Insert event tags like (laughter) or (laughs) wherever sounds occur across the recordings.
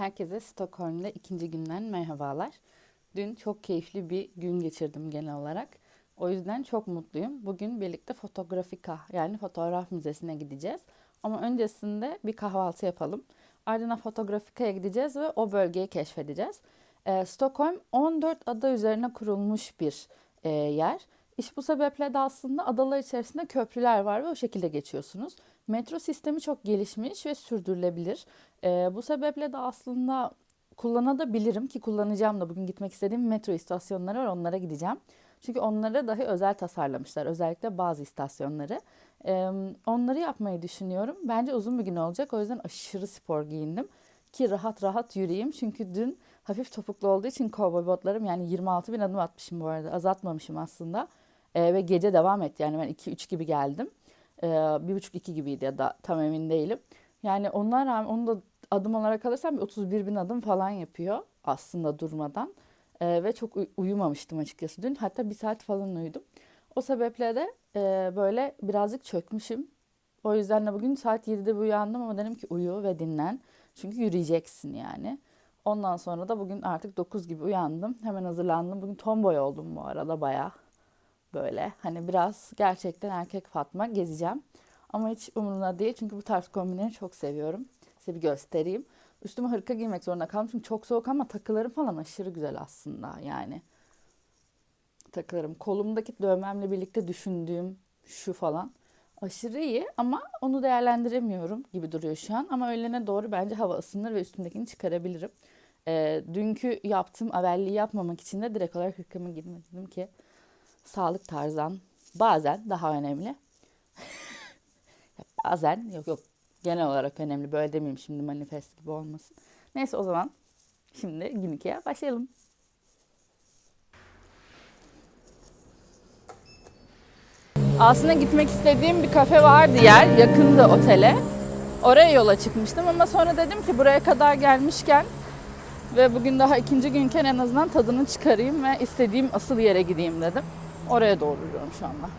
Herkese Stockholm'da ikinci günden merhabalar. Dün çok keyifli bir gün geçirdim genel olarak. O yüzden çok mutluyum. Bugün birlikte Fotografika yani fotoğraf müzesine gideceğiz. Ama öncesinde bir kahvaltı yapalım. Ardından Fotografika'ya gideceğiz ve o bölgeyi keşfedeceğiz. Ee, Stockholm 14 ada üzerine kurulmuş bir e, yer. İş bu sebeple de aslında adalar içerisinde köprüler var ve o şekilde geçiyorsunuz. Metro sistemi çok gelişmiş ve sürdürülebilir. Ee, bu sebeple de aslında kullanabilirim ki kullanacağım da bugün gitmek istediğim metro istasyonları var onlara gideceğim. Çünkü onları dahi özel tasarlamışlar özellikle bazı istasyonları. Ee, onları yapmayı düşünüyorum. Bence uzun bir gün olacak o yüzden aşırı spor giyindim ki rahat rahat yürüyeyim. Çünkü dün hafif topuklu olduğu için kovboy botlarım yani 26 bin adım atmışım bu arada azaltmamışım aslında. Ee, ve gece devam etti yani ben 2-3 gibi geldim. Ee, bir buçuk iki gibiydi ya da tam emin değilim. Yani ona rağmen onu da adım olarak alırsam bir 31 bin adım falan yapıyor aslında durmadan. Ee, ve çok uy- uyumamıştım açıkçası dün. Hatta bir saat falan uyudum. O sebeple de e, böyle birazcık çökmüşüm. O yüzden de bugün saat 7'de bir uyandım ama dedim ki uyu ve dinlen. Çünkü yürüyeceksin yani. Ondan sonra da bugün artık 9 gibi uyandım. Hemen hazırlandım. Bugün tomboy oldum bu arada bayağı. Böyle hani biraz gerçekten erkek Fatma gezeceğim. Ama hiç umurumda değil çünkü bu tarz kombinleri çok seviyorum. Size bir göstereyim. Üstüme hırka giymek zorunda kaldım çünkü çok soğuk ama takılarım falan aşırı güzel aslında yani. Takılarım. Kolumdaki dövmemle birlikte düşündüğüm şu falan aşırı iyi ama onu değerlendiremiyorum gibi duruyor şu an. Ama öğlene doğru bence hava ısınır ve üstümdekini çıkarabilirim. Ee, dünkü yaptığım avelliği yapmamak için de direkt olarak hırkamı giydim. Ki sağlık tarzan bazen daha önemli. (laughs) bazen yok yok genel olarak önemli. Böyle demeyeyim şimdi manifest gibi olmasın. Neyse o zaman şimdi gün ikiye başlayalım. Aslında gitmek istediğim bir kafe vardı yer. Yakındı otele. Oraya yola çıkmıştım ama sonra dedim ki buraya kadar gelmişken ve bugün daha ikinci günken en azından tadını çıkarayım ve istediğim asıl yere gideyim dedim. Oraya doğru yürüyorum şu anda.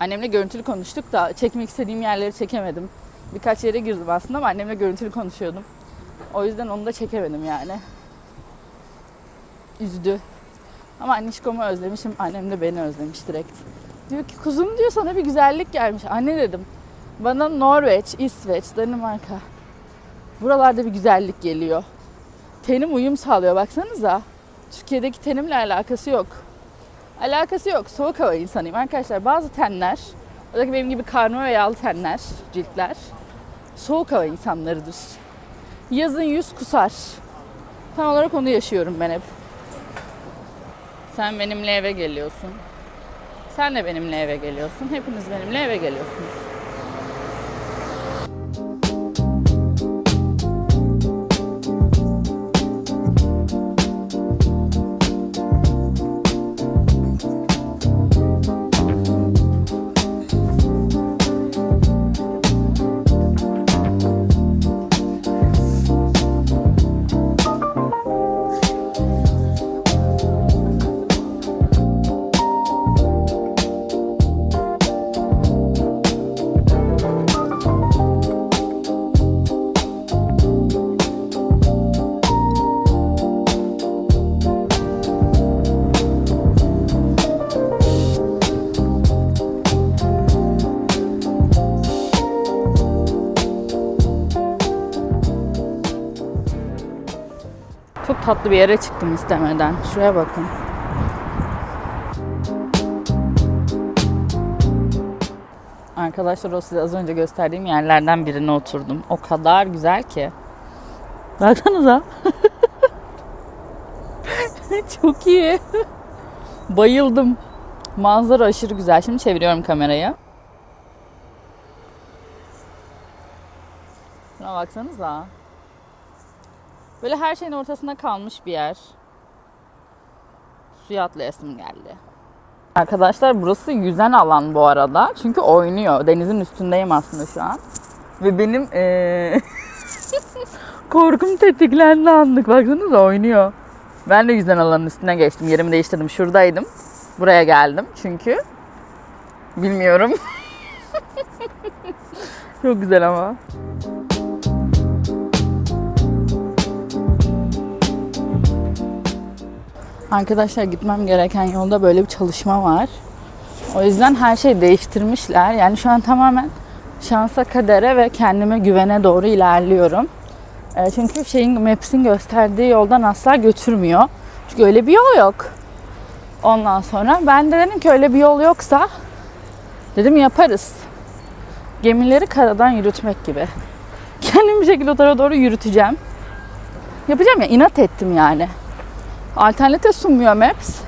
Annemle görüntülü konuştuk da çekmek istediğim yerleri çekemedim. Birkaç yere girdim aslında ama annemle görüntülü konuşuyordum. O yüzden onu da çekemedim yani. Üzdü. Ama annişkomu özlemişim, annem de beni özlemiş direkt. Diyor ki kuzum diyor sana bir güzellik gelmiş. Anne dedim. Bana Norveç, İsveç, Danimarka. Buralarda bir güzellik geliyor. Tenim uyum sağlıyor baksanıza. Türkiye'deki tenimle alakası yok. Alakası yok. Soğuk hava insanıyım arkadaşlar. Bazı tenler, özellikle benim gibi karma ve yağlı tenler, ciltler soğuk hava insanlarıdır. Yazın yüz kusar. Tam olarak onu yaşıyorum ben hep. Sen benimle eve geliyorsun. Sen de benimle eve geliyorsun. Hepiniz benimle eve geliyorsunuz. Çok tatlı bir yere çıktım istemeden. Şuraya bakın. Arkadaşlar o size az önce gösterdiğim yerlerden birine oturdum. O kadar güzel ki. Baksanıza. (laughs) Çok iyi. Bayıldım. Manzara aşırı güzel. Şimdi çeviriyorum kamerayı. Şuna baksanıza. Böyle her şeyin ortasında kalmış bir yer. Suya atlayasım geldi. Arkadaşlar burası yüzen alan bu arada. Çünkü oynuyor. Denizin üstündeyim aslında şu an. Ve benim eee, (laughs) Korkum tetiklendi anlık. Baksanıza oynuyor. Ben de yüzden alanın üstüne geçtim. Yerimi değiştirdim. Şuradaydım. Buraya geldim çünkü. Bilmiyorum. (laughs) Çok güzel ama. Arkadaşlar gitmem gereken yolda böyle bir çalışma var. O yüzden her şeyi değiştirmişler. Yani şu an tamamen şansa kadere ve kendime güvene doğru ilerliyorum. E, çünkü şeyin Maps'in gösterdiği yoldan asla götürmüyor. Çünkü öyle bir yol yok. Ondan sonra ben de dedim ki öyle bir yol yoksa dedim yaparız. Gemileri karadan yürütmek gibi. Kendimi bir şekilde o tarafa doğru yürüteceğim. Yapacağım ya inat ettim yani. Alternatif sunmuyor Maps.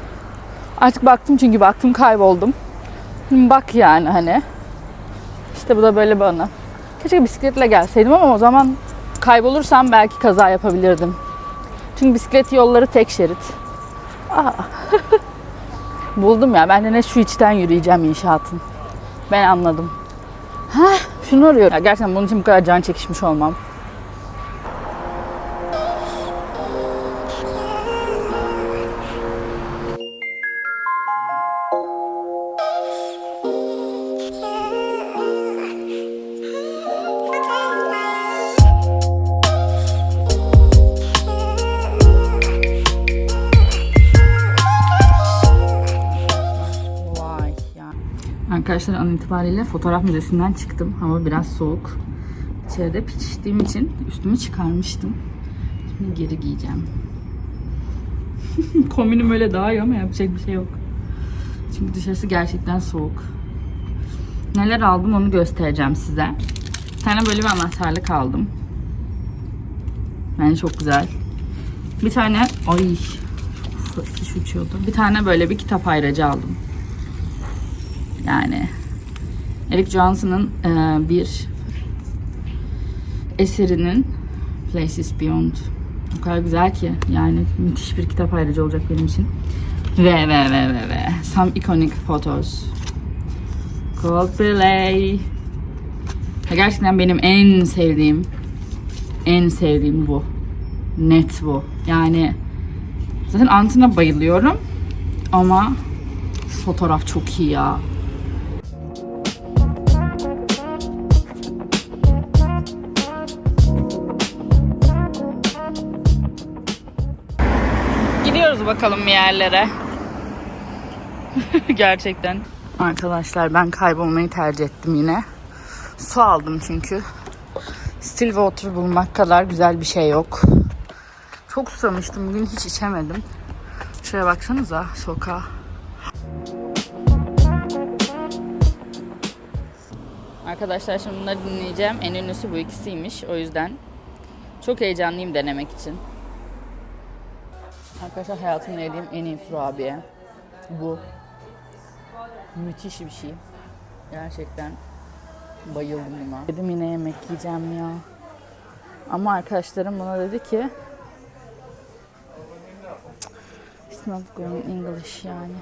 Artık baktım çünkü baktım kayboldum. Bak yani hani. İşte bu da böyle bana. Keşke bisikletle gelseydim ama o zaman kaybolursam belki kaza yapabilirdim. Çünkü bisiklet yolları tek şerit. Aa. (laughs) Buldum ya. Ben de ne şu içten yürüyeceğim inşaatın. Ben anladım. Ha, şunu arıyorum. Ya gerçekten bunun için bu kadar can çekişmiş olmam. Arkadaşlar an itibariyle fotoğraf müzesinden çıktım. Hava biraz soğuk. İçeride piştiğim için üstümü çıkarmıştım. Şimdi geri giyeceğim. (laughs) Kombinim öyle iyi ama yapacak bir şey yok. Çünkü dışarısı gerçekten soğuk. Neler aldım onu göstereceğim size. Bir tane böyle bir anahtarlık aldım. Bence çok güzel. Bir tane ay şu uçuyordu. Bir tane böyle bir kitap ayracı aldım. Yani Eric Johnson'ın e, bir eserinin Places Beyond o kadar güzel ki yani müthiş bir kitap ayrıcı olacak benim için. Ve ve ve ve ve some iconic photos. Coldplay. Gerçekten benim en sevdiğim en sevdiğim bu. Net bu. Yani zaten Antına bayılıyorum ama fotoğraf çok iyi ya. Bakalım bir yerlere. (laughs) Gerçekten. Arkadaşlar ben kaybolmayı tercih ettim yine. Su aldım çünkü. Still water bulmak kadar güzel bir şey yok. Çok susamıştım. Bugün hiç içemedim. Şuraya baksanıza sokağa. Arkadaşlar şimdi bunları dinleyeceğim. En ünlüsü bu ikisiymiş. O yüzden çok heyecanlıyım denemek için. Arkadaşlar hayatımda yediğim en iyi kurabiye. Bu. Müthiş bir şey. Gerçekten bayıldım buna. Dedim yine yemek yiyeceğim ya. Ama arkadaşlarım bana dedi ki It's not going English yani.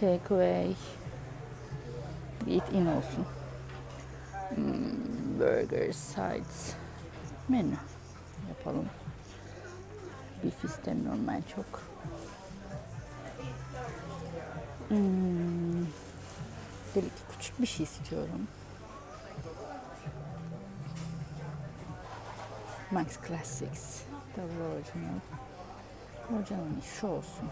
Take away. Eat in olsun. Hmm, burger sides. Menü yapalım. Beef istemiyorum ben çok. Hmm. Böyle küçük bir şey istiyorum. Max Classics. Double original. Orijinal şu olsun.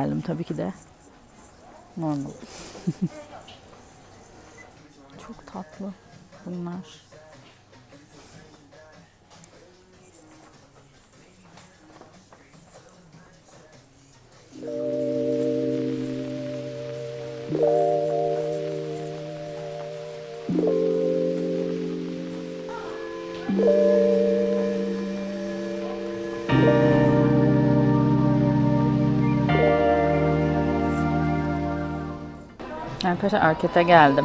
geldim tabii ki de. Normal. (laughs) Çok tatlı bunlar. Thank you. Arkadaşlar Arket'e geldim.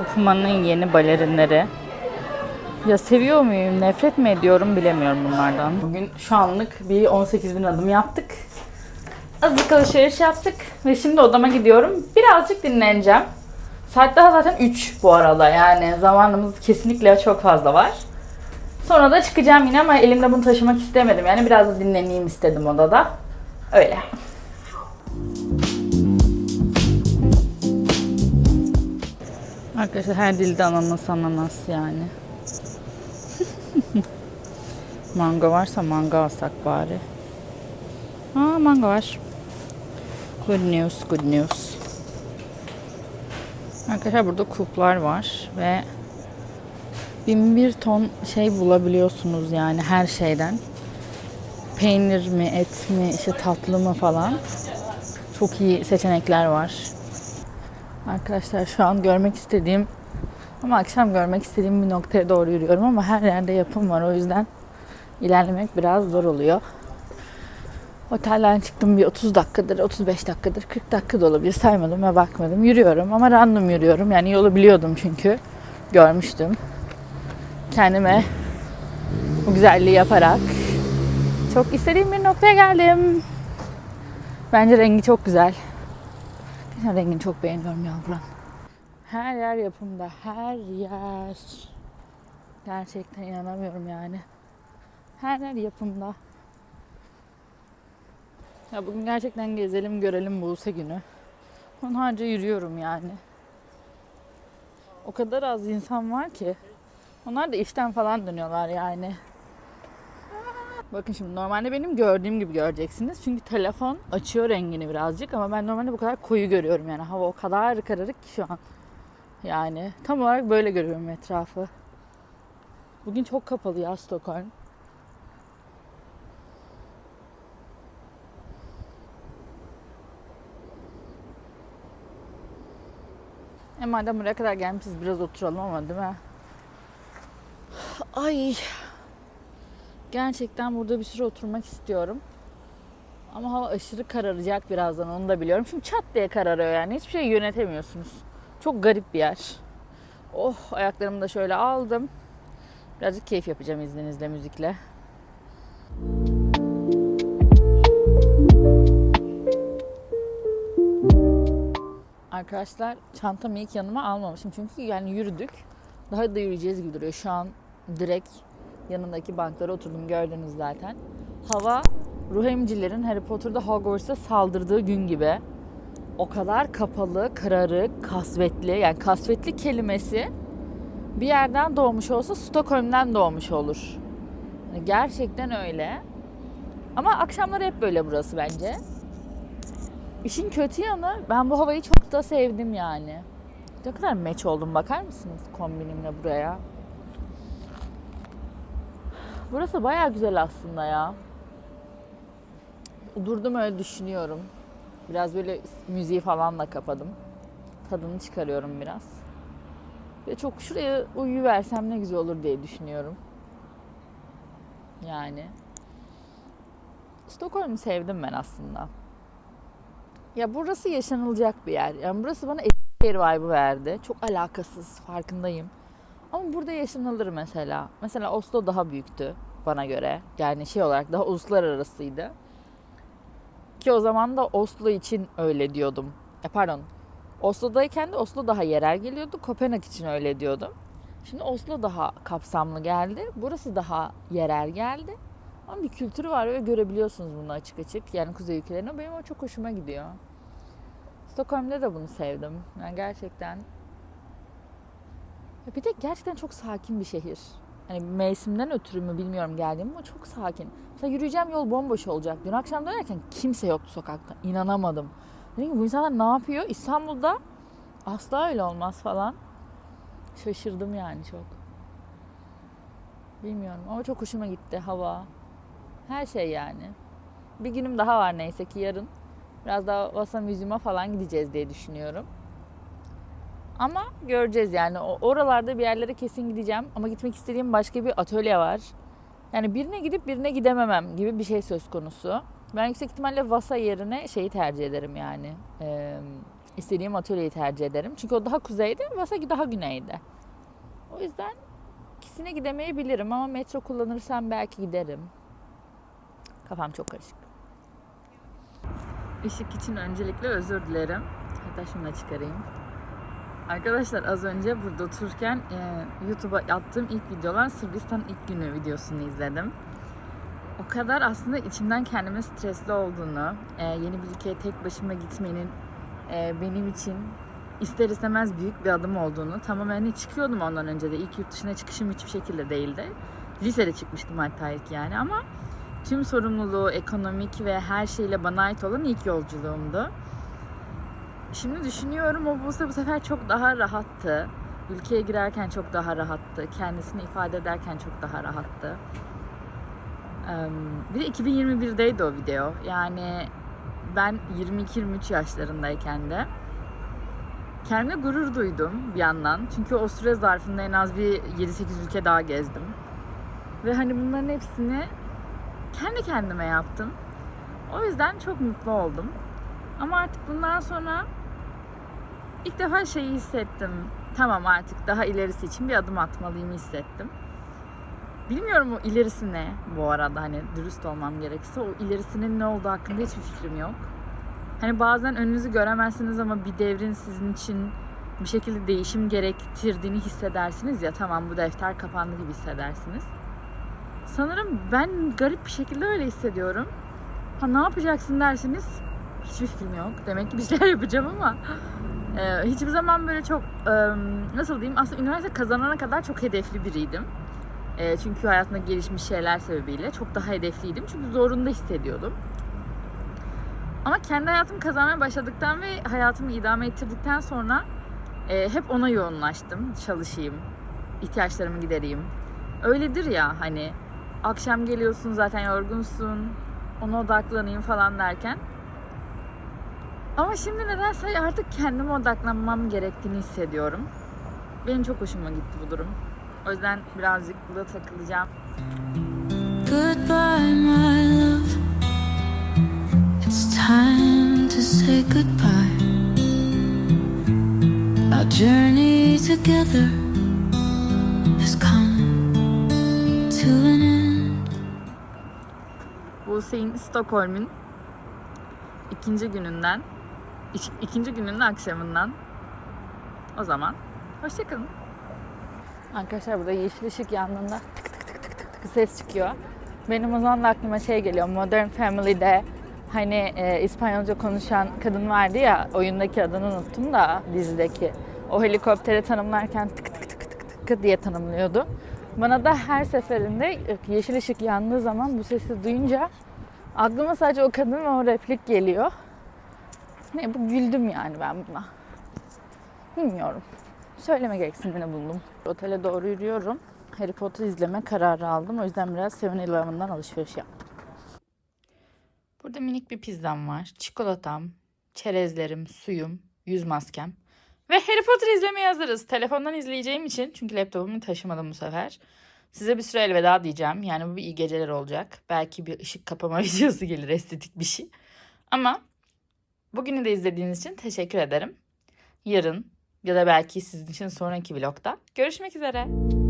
Ufuma'nın yeni balerinleri. Ya seviyor muyum, nefret mi ediyorum bilemiyorum bunlardan. Bugün şu anlık bir 18 bin adım yaptık. Azıcık alışveriş yaptık ve şimdi odama gidiyorum. Birazcık dinleneceğim. Saat daha zaten 3 bu arada yani zamanımız kesinlikle çok fazla var. Sonra da çıkacağım yine ama elimde bunu taşımak istemedim. Yani biraz da dinleneyim istedim odada. Öyle. Arkadaşlar her dilde ananas ananas yani. (laughs) mango varsa mango alsak bari. Aa mango var. Good news, good news. Arkadaşlar burada kuplar var ve bin bir ton şey bulabiliyorsunuz yani her şeyden. Peynir mi, et mi, işte tatlı mı falan. Çok iyi seçenekler var. Arkadaşlar şu an görmek istediğim ama akşam görmek istediğim bir noktaya doğru yürüyorum ama her yerde yapım var o yüzden ilerlemek biraz zor oluyor. Otelden çıktım bir 30 dakikadır, 35 dakikadır, 40 dakika da olabilir saymadım ve bakmadım. Yürüyorum ama random yürüyorum. Yani yolu biliyordum çünkü. Görmüştüm. Kendime bu güzelliği yaparak çok istediğim bir noktaya geldim. Bence rengi çok güzel. Rengini çok beğeniyorum ya buranın. Her yer yapımda, her yer. Gerçekten inanamıyorum yani. Her yer yapımda. Ya bugün gerçekten gezelim görelim Buse günü. Onlarca yürüyorum yani. O kadar az insan var ki. Onlar da işten falan dönüyorlar yani. Bakın şimdi normalde benim gördüğüm gibi göreceksiniz. Çünkü telefon açıyor rengini birazcık ama ben normalde bu kadar koyu görüyorum yani. Hava o kadar kararık ki şu an. Yani tam olarak böyle görüyorum etrafı. Bugün çok kapalı ya Stockholm. E madem buraya kadar gelmişiz biraz oturalım ama değil mi? Ay. Gerçekten burada bir süre oturmak istiyorum. Ama hava aşırı kararacak birazdan onu da biliyorum. Çünkü çat diye kararıyor yani. Hiçbir şey yönetemiyorsunuz. Çok garip bir yer. Oh ayaklarımı da şöyle aldım. Birazcık keyif yapacağım izninizle müzikle. Arkadaşlar çantamı ilk yanıma almamışım. Çünkü yani yürüdük. Daha da yürüyeceğiz gibi duruyor. Şu an direkt yanındaki banklara oturdum gördünüz zaten. Hava ruhemcilerin Harry Potter'da Hogwarts'a saldırdığı gün gibi. O kadar kapalı, kararık, kasvetli. Yani kasvetli kelimesi bir yerden doğmuş olsa Stockholm'den doğmuş olur. Yani gerçekten öyle. Ama akşamları hep böyle burası bence. İşin kötü yanı ben bu havayı çok da sevdim yani. Ne kadar meç oldum bakar mısınız kombinimle buraya? Burası baya güzel aslında ya. Durdum öyle düşünüyorum. Biraz böyle müziği falan da kapadım. Tadını çıkarıyorum biraz. Ve çok şuraya uyuversem ne güzel olur diye düşünüyorum. Yani. Stockholm'u sevdim ben aslında. Ya burası yaşanılacak bir yer. Yani burası bana Eskişehir vibe'ı verdi. Çok alakasız farkındayım. Ama burada yaşanılır mesela. Mesela Oslo daha büyüktü bana göre. Yani şey olarak daha uluslararasıydı. Ki o zaman da Oslo için öyle diyordum. E pardon. Oslo'dayken de Oslo daha yerel geliyordu. Kopenhag için öyle diyordum. Şimdi Oslo daha kapsamlı geldi. Burası daha yerel geldi. Ama bir kültürü var ve görebiliyorsunuz bunu açık açık. Yani kuzey ülkelerine benim o çok hoşuma gidiyor. Stockholm'da da bunu sevdim. Yani gerçekten bir de gerçekten çok sakin bir şehir. Hani mevsimden ötürü mü bilmiyorum geldiğim ama çok sakin. Mesela yürüyeceğim yol bomboş olacak. Dün akşam dönerken kimse yoktu sokakta. İnanamadım. Dedim ki bu insanlar ne yapıyor? İstanbul'da asla öyle olmaz falan. Şaşırdım yani çok. Bilmiyorum ama çok hoşuma gitti hava. Her şey yani. Bir günüm daha var neyse ki yarın. Biraz daha Vasa Müzyum'a falan gideceğiz diye düşünüyorum. Ama göreceğiz yani. Oralarda bir yerlere kesin gideceğim. Ama gitmek istediğim başka bir atölye var. Yani birine gidip birine gidememem gibi bir şey söz konusu. Ben yüksek ihtimalle Vasa yerine şeyi tercih ederim yani. Ee, istediğim atölyeyi tercih ederim. Çünkü o daha kuzeyde, Vasa daha güneyde. O yüzden ikisine gidemeyebilirim ama metro kullanırsam belki giderim. Kafam çok karışık. Işık için öncelikle özür dilerim. Hatta şunu da çıkarayım. Arkadaşlar az önce burada otururken e, YouTube'a attığım ilk video olan Sırbistan ilk günü videosunu izledim. O kadar aslında içimden kendime stresli olduğunu, e, yeni bir ülkeye tek başıma gitmenin e, benim için ister istemez büyük bir adım olduğunu tamamen hani çıkıyordum ondan önce de. İlk yurt dışına çıkışım hiçbir şekilde değildi. Lisede çıkmıştım hatta ilk yani ama tüm sorumluluğu, ekonomik ve her şeyle bana ait olan ilk yolculuğumdu. Şimdi düşünüyorum o bu bu sefer çok daha rahattı. Ülkeye girerken çok daha rahattı. Kendisini ifade ederken çok daha rahattı. Bir de 2021'deydi o video. Yani ben 22-23 yaşlarındayken de kendime gurur duydum bir yandan. Çünkü o süre zarfında en az bir 7-8 ülke daha gezdim. Ve hani bunların hepsini kendi kendime yaptım. O yüzden çok mutlu oldum. Ama artık bundan sonra ilk defa şeyi hissettim. Tamam artık daha ilerisi için bir adım atmalıyım hissettim. Bilmiyorum o ilerisi ne bu arada hani dürüst olmam gerekirse o ilerisinin ne olduğu hakkında hiçbir fikrim yok. Hani bazen önünüzü göremezsiniz ama bir devrin sizin için bir şekilde değişim gerektirdiğini hissedersiniz ya tamam bu defter kapandı gibi hissedersiniz. Sanırım ben garip bir şekilde öyle hissediyorum. Ha ne yapacaksın dersiniz hiçbir fikrim yok. Demek ki bir şeyler (laughs) yapacağım ama e, hiçbir zaman böyle çok e, nasıl diyeyim aslında üniversite kazanana kadar çok hedefli biriydim. E, çünkü hayatımda gelişmiş şeyler sebebiyle çok daha hedefliydim. Çünkü zorunda hissediyordum. Ama kendi hayatımı kazanmaya başladıktan ve hayatımı idame ettirdikten sonra e, hep ona yoğunlaştım. Çalışayım, ihtiyaçlarımı gidereyim. Öyledir ya hani akşam geliyorsun zaten yorgunsun, ona odaklanayım falan derken. Ama şimdi nedense artık kendime odaklanmam gerektiğini hissediyorum. Benim çok hoşuma gitti bu durum. O yüzden birazcık burada takılacağım. Goodbye, my love. It's time to say goodbye. Our journey together has come to an end. Bu Hüseyin Stockholm'un ikinci gününden, ik- ikinci gününün akşamından. O zaman hoşçakalın. Arkadaşlar burada yeşil ışık yandığında tık tık tık tık tık tık ses çıkıyor. Benim o zaman da aklıma şey geliyor. Modern Family'de hani e, İspanyolca konuşan kadın vardı ya oyundaki adını unuttum da dizideki. O helikoptere tanımlarken tık tık tık tık tık diye tanımlıyordu. Bana da her seferinde yeşil ışık yandığı zaman bu sesi duyunca aklıma sadece o kadın ve o replik geliyor. Ne bu güldüm yani ben buna. Bilmiyorum. Söyleme gereksinimini buldum. Otele doğru yürüyorum. Harry Potter izleme kararı aldım. O yüzden biraz 7-Eleven'dan alışveriş yaptım. Burada minik bir pizzam var. Çikolatam, çerezlerim, suyum, yüz maskem. Ve Harry Potter izlemeye hazırız. Telefondan izleyeceğim için çünkü laptopumu taşımadım bu sefer. Size bir süre elveda diyeceğim. Yani bu bir iyi geceler olacak. Belki bir ışık kapama (laughs) videosu gelir estetik bir şey. Ama bugünü de izlediğiniz için teşekkür ederim. Yarın ya da belki sizin için sonraki vlogda görüşmek üzere.